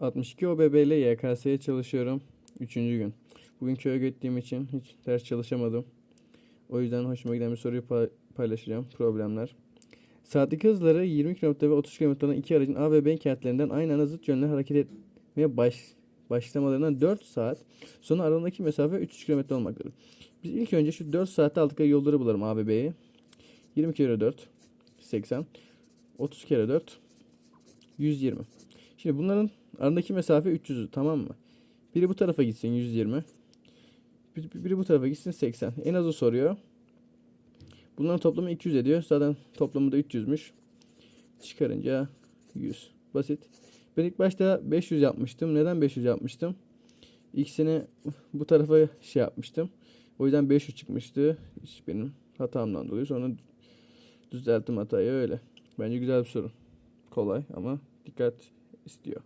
62 OBB ile YKS'ye çalışıyorum. Üçüncü gün. Bugün köye gittiğim için hiç ders çalışamadım. O yüzden hoşuma giden bir soruyu pa- paylaşacağım. Problemler. Saatteki hızları 20 km ve 30 km olan iki aracın A ve B kentlerinden aynı anda zıt yönde hareket etmeye baş, başlamalarından 4 saat sonra aralarındaki mesafe 300 km olmaktadır. Biz ilk önce şu 4 saatte aldıkları yolları bulalım A ve B'yi. 20 kere 4 80 30 kere 4 120. Şimdi bunların arasındaki mesafe 300 tamam mı? Biri bu tarafa gitsin 120. Bir- Biri bu tarafa gitsin 80. En azı soruyor. Bunların toplamı 200 ediyor. Zaten toplamı da 300'müş. Çıkarınca 100. Basit. Ben ilk başta 500 yapmıştım. Neden 500 yapmıştım? İkisini bu tarafa şey yapmıştım. O yüzden 500 çıkmıştı. Hiç benim hatamdan dolayı. Sonra düzelttim hatayı öyle. Bence güzel bir soru. Kolay ama dikkat istiyor.